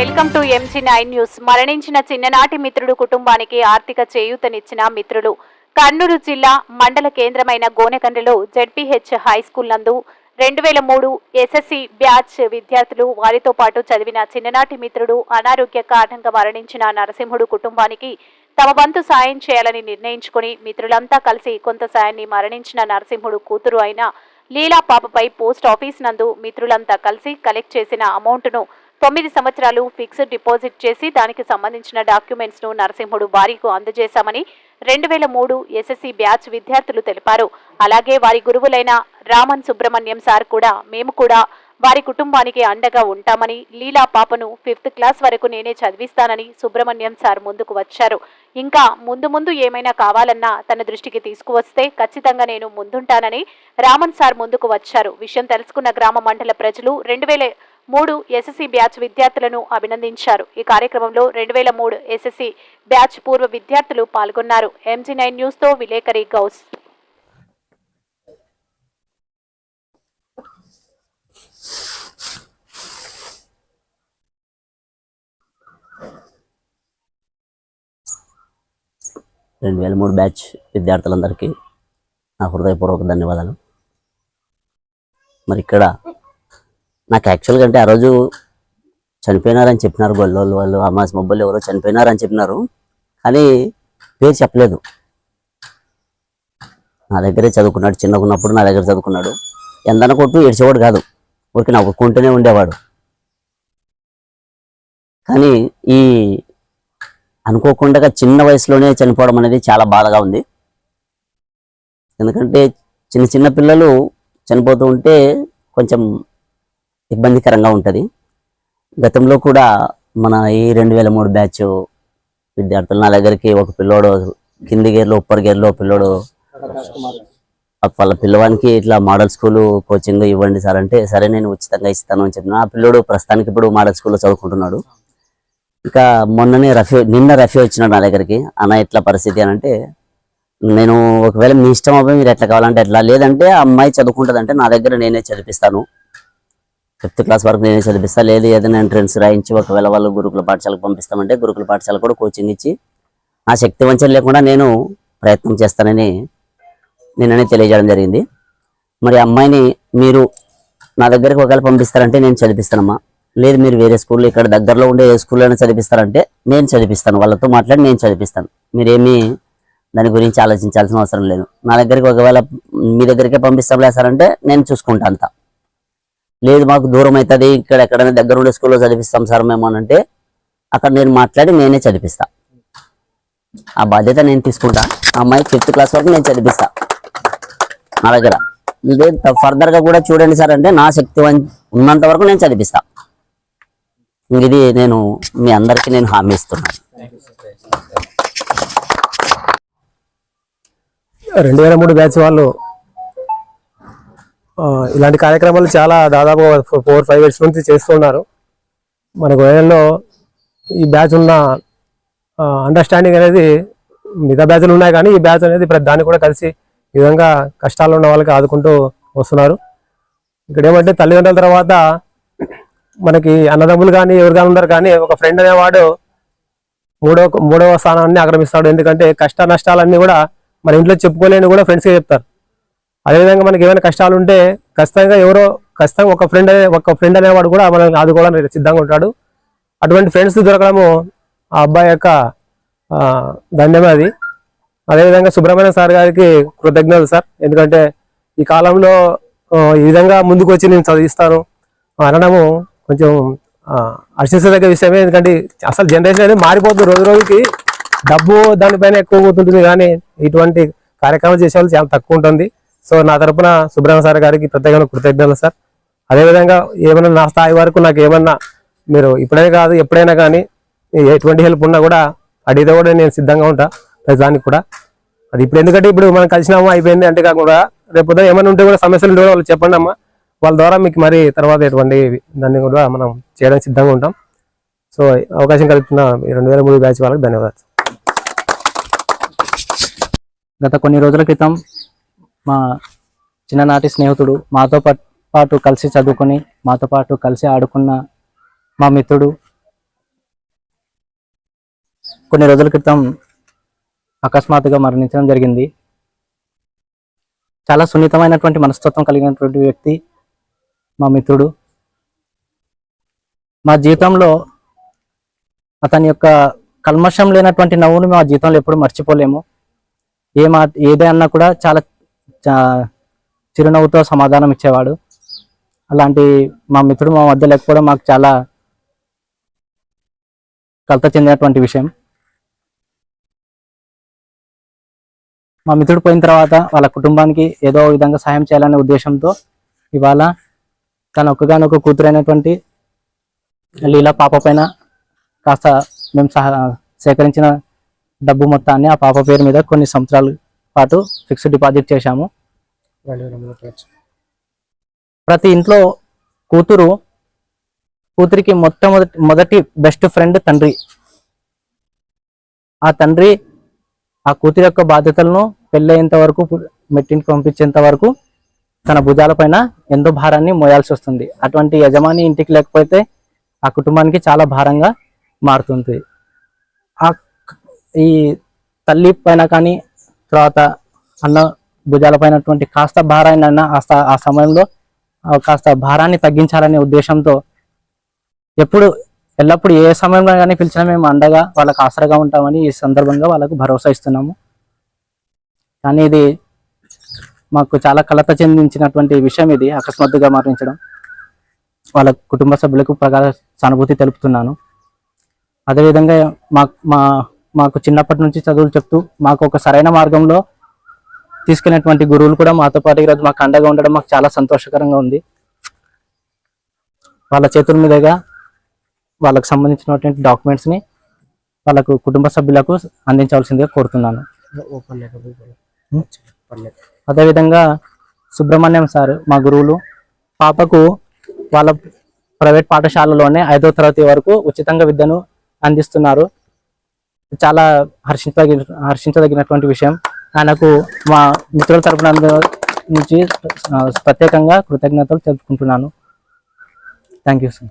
Welcome to MG nine news మరణించిన చిన్ననాటి మిత్రుడు కుటుంబానికి ఆర్థిక చేయూతనిచ్చిన మిత్రులు. కర్నూలు జిల్లా మండల కేంద్రమైన గోనెకండ్రిలో జడ్పీహెచ్ హై స్కూల్ నందు రెండు వేల మూడు ఎస్ఎస్సి బ్యాచ్ విద్యార్థులు వారితో పాటు చదివిన చిన్ననాటి మిత్రుడు అనారోగ్య కారణంగా మరణించిన నరసింహుడు కుటుంబానికి తమ వంతు సాయం చేయాలని నిర్ణయించుకుని మిత్రులంతా కలిసి కొంత సాయాన్ని మరణించిన నరసింహుడు కూతురు అయిన లీలా పాపపై పోస్ట్ ఆఫీస్ నందు మిత్రులంతా కలిసి కలెక్ట్ చేసిన అమౌంట్ను తొమ్మిది సంవత్సరాలు ఫిక్స్డ్ డిపాజిట్ చేసి దానికి సంబంధించిన డాక్యుమెంట్స్ను నరసింహుడు వారికి అందజేశామని రెండు వేల మూడు ఎస్ఎస్సి బ్యాచ్ విద్యార్థులు తెలిపారు. అలాగే వారి గురువులైన రామన్ సుబ్రహ్మణ్యం సార్ కూడా మేము కూడా వారి కుటుంబానికి అండగా ఉంటామని లీలా పాపను ఫిఫ్త్ క్లాస్ వరకు నేనే చదివిస్తానని సుబ్రహ్మణ్యం సార్ ముందుకు వచ్చారు. ఇంకా ముందు ముందు ఏమైనా కావాలన్నా తన దృష్టికి తీసుకువస్తే ఖచ్చితంగా నేను ముందుంటానని రామన్ సార్ ముందుకు వచ్చారు. విషయం తెలుసుకున్న గ్రామ మండల ప్రజలు రెండు వేల మూడు ఎస్ఎస్సి బ్యాచ్ విద్యార్థులను అభినందించారు. ఈ కార్యక్రమంలో రెండు వేల మూడు ఎస్ఎస్సి బ్యాచ్ పూర్వ విద్యార్థులు పాల్గొన్నారు. ఎంజీ నైన్ న్యూస్తో విలేకరి గౌస్. రెండు వేల మూడు బ్యాచ్ విద్యార్థులందరికీ నా హృదయపూర్వక ధన్యవాదాలు. మరి ఇక్కడ నాకు యాక్చువల్గా అంటే ఆ రోజు చనిపోయినారని చెప్పినారు గొల్లోళ్ళు వాళ్ళు అమ్మాస్ మొబ్బలు ఎవరో చనిపోయినారని చెప్పినారు. కానీ పేరు చెప్పలేదు. నా దగ్గరే చదువుకున్నాడు చిన్నగా ఉన్నప్పుడు నా దగ్గర చదువుకున్నాడు. ఎందన కొట్టు ఏడ్చేవాడు కాదు. ఊరికి నవ్వుకుంటూనే ఉండేవాడు. కానీ ఈ అనుకోకుండా చిన్న వయసులోనే చనిపోవడం అనేది చాలా బాధగా ఉంది. ఎందుకంటే చిన్న చిన్న పిల్లలు చనిపోతూ ఉంటే కొంచెం ఇబ్బందికరంగా ఉంటుంది. గతంలో కూడా మన ఈ రెండు వేల మూడు బ్యాచ్ విద్యార్థులు నా దగ్గరికి ఒక పిల్లోడు కింది గేర్లో ఉప్పర్ గేర్లో పిల్లోడు వాళ్ళ పిల్లవానికి ఇట్లా మోడల్ స్కూల్ కోచింగ్ ఇవ్వండి సార్ అంటే సరే నేను ఉచితంగా ఇస్తాను అని చెప్పిన. ఆ పిల్లోడు ప్రస్తుతానికి ఇప్పుడు మోడల్ స్కూల్లో చదువుకుంటున్నాడు. ఇంకా మొన్ననే రఫీ నిన్న రఫీ వచ్చినాడు నా దగ్గరికి. అన్న ఎట్లా పరిస్థితి అని అంటే నేను ఒకవేళ మీ ఇష్టం అబ్బాయి మీరు ఎట్లా కావాలంటే ఎట్లా లేదంటే ఆ అమ్మాయి చదువుకుంటుందంటే నా దగ్గర నేనే చదివిస్తాను. ఫిఫ్త్ క్లాస్ వరకు నేనే చదివిస్తా. లేదు ఏదైనా ఎంట్రన్స్ రాయించి ఒకవేళ వాళ్ళు గురుకుల పాఠశాలకు పంపిస్తామంటే గురుకుల పాఠశాల కూడా కోచింగ్ ఇచ్చి నా శక్తి వంచన లేకుండా నేను ప్రయత్నం చేస్తానని నేననే తెలియజేయడం జరిగింది. మరి అమ్మాయిని మీరు నా దగ్గరికి ఒకవేళ పంపిస్తారంటే నేను చదివిస్తానమ్మా. లేదు మీరు వేరే స్కూల్లో ఇక్కడ దగ్గరలో ఉండే ఏ స్కూల్లోనే చదివిస్తారంటే నేను చదివిస్తాను. వాళ్ళతో మాట్లాడి నేను చదివిస్తాను. మీరేమీ దాని గురించి ఆలోచించాల్సిన అవసరం లేదు. నా దగ్గరికి ఒకవేళ మీ దగ్గరికే పంపిస్తాం లేసారంటే నేను చూసుకుంటా అంతా. లేదు మాకు దూరం అవుతుంది ఇక్కడ ఎక్కడైనా దగ్గర ఉండే స్కూల్లో చదివిస్తాం సార్ మేము అని అంటే అక్కడ నేను మాట్లాడి నేనే చదివిస్తా. ఆ బాధ్యత నేను తీసుకుంటా. ఆ అమ్మాయి ఫిఫ్త్ క్లాస్ వరకు నేను చదివిస్తా. నా దగ్గర. లేదు ఫర్దర్గా కూడా చూడండి సార్ అంటే నా శక్తి ఉన్నంత వరకు నేను చదివిస్తా. ఇది నేను మీ అందరికీ నేను హామీ ఇస్తున్నాను. రెండు వేల మూడు బ్యాచ్ వాళ్ళు ఇలాంటి కార్యక్రమాలు చాలా దాదాపు ఫోర్ ఫైవ్ ఇయర్స్ నుంచి చేస్తున్నారు మన గోయల్లో ఈ బ్యాచ్ ఉన్న అండర్స్టాండింగ్ అనేది మిగతా బ్యాచ్లు ఉన్నాయి కానీ ఈ బ్యాచ్ అనేది ప్రతి దాన్ని కూడా కలిసి ఈ విధంగా కష్టాలు ఉన్న వాళ్ళకి ఆదుకుంటూ వస్తున్నారు. ఇక్కడ ఏమంటే తల్లిదండ్రుల తర్వాత మనకి అన్నదమ్ములు కానీ ఎవరు కానీ ఉన్నారు కానీ ఒక ఫ్రెండ్ అనేవాడు మూడో మూడవ స్థానాన్ని ఆక్రమిస్తాడు. ఎందుకంటే కష్ట నష్టాలన్నీ కూడా మన ఇంట్లో చెప్పుకోలేని కూడా ఫ్రెండ్స్కే చెప్తారు. అదేవిధంగా మనకి ఏమైనా కష్టాలు ఉంటే ఖచ్చితంగా ఎవరో ఖచ్చితంగా ఒక ఫ్రెండ్ అనే ఒక ఫ్రెండ్ అనేవాడు కూడా మనల్ని ఆదుకోవడానికి సిద్ధంగా ఉంటాడు. అటువంటి ఫ్రెండ్స్ దొరకడము ఆ అబ్బాయి యొక్క ఆ, ధన్యమే అది. అదేవిధంగా సుబ్రహ్మణ్యం సార్ గారికి కృతజ్ఞతలు సార్. ఎందుకంటే ఈ కాలంలో ఈ విధంగా ముందుకు వచ్చి నేను చదివిస్తాను. అనడము కొంచెం హర్షించదగ్గ విషయమే. ఎందుకంటే అసలు జనరేషన్ అనేది మారిపోతుంది రోజు రోజుకి. డబ్బు దానిపైన ఎక్కువ పోతుంటుంది కానీ ఇటువంటి కార్యక్రమాలు చేసే వాళ్ళు చాలా తక్కువ ఉంటుంది. సో నా తరపున సుబ్రహ్మణ్య సార్ గారికి ప్రత్యేకమైన కృతజ్ఞతలు సార్. అదేవిధంగా ఏమైనా నా స్థాయి వరకు నాకు ఏమన్నా మీరు ఇప్పుడే కాదు ఎప్పుడైనా కానీ ఎటువంటి హెల్ప్ ఉన్నా కూడా అడిగితే కూడా నేను సిద్ధంగా ఉంటా ప్రతిదానికి కూడా. అది ఇప్పుడు ఎందుకంటే ఇప్పుడు మనం కలిసినామా అయిపోయింది అంటే కాకుండా రేపు ఏమైనా ఉంటే కూడా సమస్యలు ఉంటే కూడా వాళ్ళు చెప్పండి అమ్మా. వాళ్ళ ద్వారా మీకు మరి తర్వాత ఎటువంటి దాన్ని కూడా మనం చేయడానికి సిద్ధంగా ఉంటాం. సో అవకాశం కల్పించిన ఈ రెండు వేల మూడు బ్యాచ్ వాళ్ళకి ధన్యవాదాలు. గత కొన్ని రోజుల క్రితం మా చిన్ననాటి స్నేహితుడు మాతో పాటు కలిసి చదువుకొని మాతో పాటు కలిసి ఆడుకున్న మా మిత్రుడు. కొన్ని రోజుల క్రితం అకస్మాత్తుగా మరణించడం జరిగింది. చాలా సున్నితమైనటువంటి మనస్తత్వం కలిగినటువంటి వ్యక్తి మా మిత్రుడు. మా జీవితంలో అతని యొక్క కల్మషం లేనటువంటి నవ్వును మా జీవితంలో ఎప్పుడు మర్చిపోలేము. ఏ మాట ఏదే అన్నా కూడా చాలా చిరునవ్వుతో సమాధానం ఇచ్చేవాడు. అలాంటి మా మిత్రుడు మా మధ్య లేకపోవడం మాకు చాలా కలత చెందినటువంటి విషయం. మా మిత్రుడు పోయిన తర్వాత వాళ్ళ కుటుంబానికి ఏదో విధంగా సహాయం చేయాలనే ఉద్దేశంతో ఇవాళ తన ఒక్కగానొక్క కూతురైనటువంటి లీలా పాప పైన కాస్త మేము సహ సేకరించిన డబ్బు మొత్తాన్ని ఆ పాప పేరు మీద కొన్ని సంవత్సరాలు పాటు ఫిక్స్డ్ డిపాజిట్ చేశాము. ప్రతి ఇంట్లో కూతురు కూతురికి మొట్టమొదటి మొదటి బెస్ట్ ఫ్రెండ్ తండ్రి. ఆ తండ్రి ఆ కూతురి యొక్క బాధ్యతలను పెళ్ళయ్యేంత వరకు మెట్టింటికి పంపించేంత వరకు తన భుజాల పైన ఎంతో భారాన్ని మోయాల్సి వస్తుంది. అటువంటి యజమాని ఇంటికి లేకపోతే ఆ కుటుంబానికి చాలా భారంగా మారుతుంది. ఆ ఈ తల్లి పైన కానీ తర్వాత అన్న భుజాలపైనటువంటి కాస్త భారాన్ని ఆ ఆ సమయంలో ఆ కాస్త భారాన్ని తగ్గించాలనే ఉద్దేశంతో ఎప్పుడు ఎల్లప్పుడు ఏ సమయంలో కానీ పిలిచినా మేము అండగా వాళ్ళకు ఆసరగా ఉంటామని ఈ సందర్భంగా వాళ్ళకు భరోసా ఇస్తున్నాము. కానీ ఇది మాకు చాలా కలత చెందించినటువంటి విషయం ఇది అకస్మాత్తుగా మరణించడం. వాళ్ళ కుటుంబ సభ్యులకు ప్రగాఢ సానుభూతి తెలుపుతున్నాను. అదేవిధంగా మా మా మాకు చిన్నప్పటి నుంచి చదువులు చెప్తూ మాకు ఒక సరైన మార్గంలో తీసుకెళ్ళినటువంటి గురువులు కూడా మాతో పాటు ఈరోజు మాకు అండగా ఉండడం మాకు చాలా సంతోషకరంగా ఉంది. వాళ్ళ చేతుల మీదుగా వాళ్ళకు సంబంధించినటువంటి డాక్యుమెంట్స్ని వాళ్ళకు కుటుంబ సభ్యులకు అందించవలసిందిగా కోరుతున్నాను. అదేవిధంగా సుబ్రహ్మణ్యం సార్ మా గురువులు పాపకు వాళ్ళ ప్రైవేట్ పాఠశాలలోనే ఐదో తరగతి వరకు ఉచితంగా విద్యను అందిస్తున్నారు. చాలా హర్షించదగిన హర్షించదగినటువంటి విషయం. ఆయనకు మా మిత్రుల తరపున నుంచి ప్రత్యేకంగా కృతజ్ఞతలు తెలుపుకుంటున్నాను. Thank you sir.